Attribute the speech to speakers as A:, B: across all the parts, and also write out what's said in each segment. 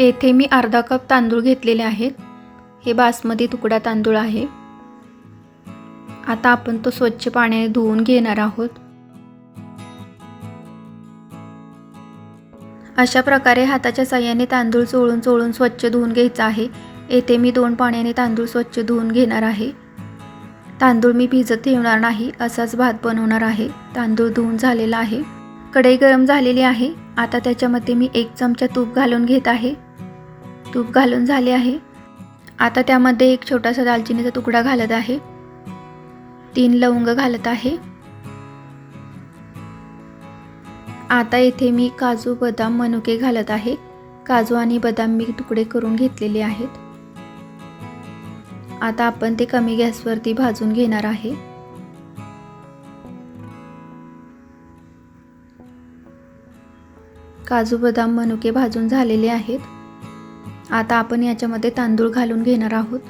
A: येथे मी अर्धा कप तांदूळ घेतलेले आहेत. हे बासमती तुकडा तांदूळ आहे. आता आपण तो स्वच्छ पाण्याने धुवून घेणार आहोत. अशा प्रकारे हाताच्या साह्याने तांदूळ चोळून चोळून स्वच्छ धुवून घ्यायचा आहे. येथे मी दोन पाण्याने तांदूळ स्वच्छ धुवून घेणार आहे. तांदूळ मी भिजत ठेवणार नाही असाच भात बनवणार आहे. तांदूळ धुवून झालेला आहे. कढई गरम झालेली आहे. आता त्याच्यामध्ये मी एक चमचा तूप घालून घेत आहे. तूप घालून झाले आहे. आता त्यामध्ये एक छोटासा दालचिनीचा तुकडा घालत आहे. तीन लवंग घालत आहे. आता येथे मी काजू बदाम मनुके घालत आहे. काजू आणि बदाम मी तुकडे करून घेतलेले आहेत. आता आपण ते कमी गॅसवरती भाजून घेणार आहे. काजू बदाम मनुके भाजून झालेले आहेत. आता आपण याच्यामध्ये तांदूळ घालून घेणार आहोत.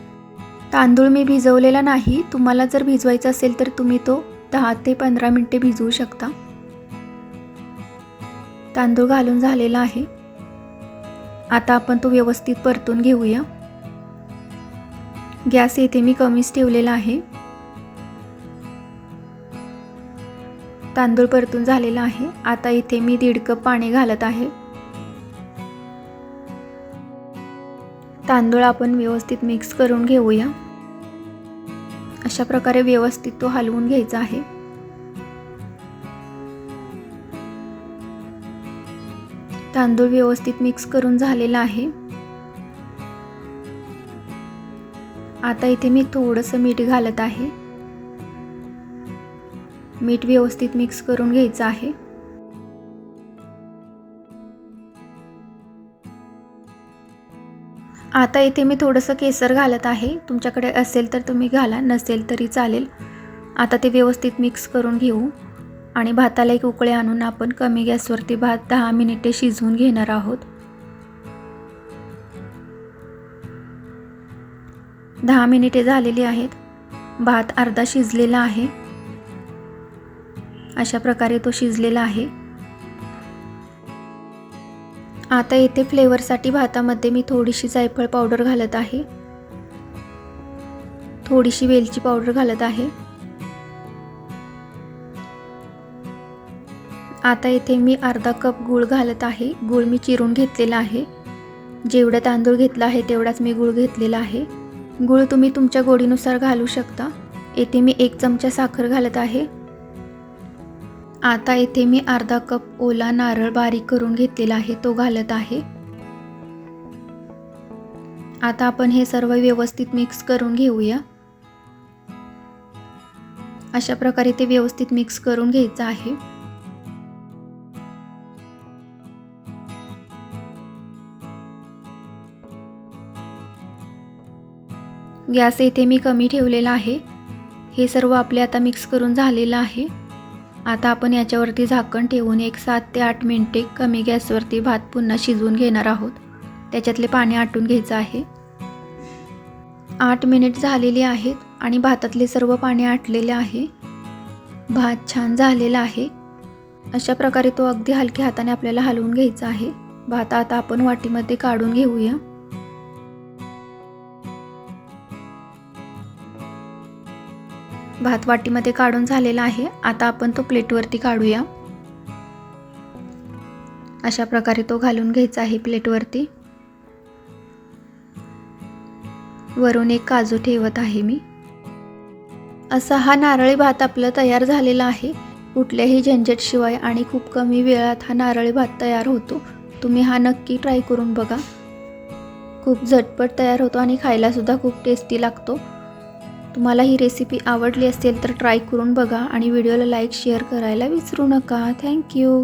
A: तांदूळ मी भिजवलेला नाही. तुम्हाला जर भिजवायचा असेल तर तुम्ही तो दहा ते पंधरा मिनटे भिजवू शकता. तांदूळ घालून झालेला आहे. आता आपण तो व्यवस्थित परतून घेऊया. गॅस येथे मी कमीच ठेवलेला आहे. तांदूळ परतून झालेला आहे. आता इथे मी दीड कप पाणी घालत आहे. तांदूळ आपण व्यवस्थित मिक्स करून घेऊया. अशा प्रकारे व्यवस्थित तो हलवून घ्यायचा आहे. तांदूळ व्यवस्थित मिक्स करून झालेला आहे. आता इथे मी थोडंसं मीठ घालत आहे. मीठ व्यवस्थित मिक्स करून घ्यायचं आहे. आता इथे मी थोडंसं केसर घालत आहे. तुमच्याकडे असेल तर तुम्ही घाला नसेल तरी चालेल. आता ते व्यवस्थित मिक्स करून घेऊ. आणि भाताला एक उकळे आणून आपण कमी गॅसवरती भात दहा मिनिटे शिजवून घेणार आहोत. दहा मिनिटे झालेली आहेत. भात अर्धा शिजलेला आहे. अशा प्रकारे तो शिजलेला आहे. आता येथे फ्लेवरसाठी भातामध्ये मी थोडीशी जायफळ पावडर घालत आहे. थोडीशी वेलची पावडर घालत आहे. आता येथे मी अर्धा कप गूळ घालत आहे. गूळ मी चिरून घेतलेला आहे. जेवढा तांदूळ घेतला आहे तेवढाच मी गूळ घेतलेला आहे. गूळ तुम्ही तुमच्या गोडीनुसार घालू शकता. येथे मी एक चमचा साखर घालत आहे. आता येथे मी अर्धा कप ओला नारळ बारीक करून घेतलेला आहे तो घालत आहे. आता आपण हे सर्व व्यवस्थित मिक्स करून घेऊया. अशा प्रकारे ते व्यवस्थित मिक्स करून घ्यायचं आहे. गॅस येथे मी कमी ठेवलेला आहे. हे सर्व आपले आता मिक्स करून झालेलं आहे. आता आपण याच्यावरती झाकण ठेवून एक सात ते आठ मिनटे कमी गॅसवरती भात पुन्हा शिजवून घेणार आहोत. त्याच्यातले पाणी आटून घ्यायचं आहे. आठ मिनिट झालेली आहेत आणि भातातले सर्व पाणी आटलेले आहे. भात छान झालेला आहे. अशा प्रकारे तो अगदी हलक्या हाताने आपल्याला हलवून घ्यायचा आहे. भात आता आपण वाटीमध्ये काढून घेऊया. भात वाटीमध्ये काढून झालेला आहे. आता आपण तो प्लेटवरती काढूया. अशा प्रकारे तो घालून घ्यायचा आहे प्लेटवरती. वरून एक काजू ठेवत आहे मी. असा हा नारळी भात आपला तयार झालेला आहे. कुठल्याही झंझटशिवाय आणि खूप कमी वेळात हा नारळी भात तयार होतो. तुम्ही हा नक्की ट्राय करून बघा. खूप झटपट तयार होतो आणि खायलासुद्धा खूप टेस्टी लागतो. तुम्हाला ही रेसिपी आवडली असेल तर ट्राय करून बघा आणि व्हिडिओला लाईक शेअर करायला विसरू नका. थँक्यू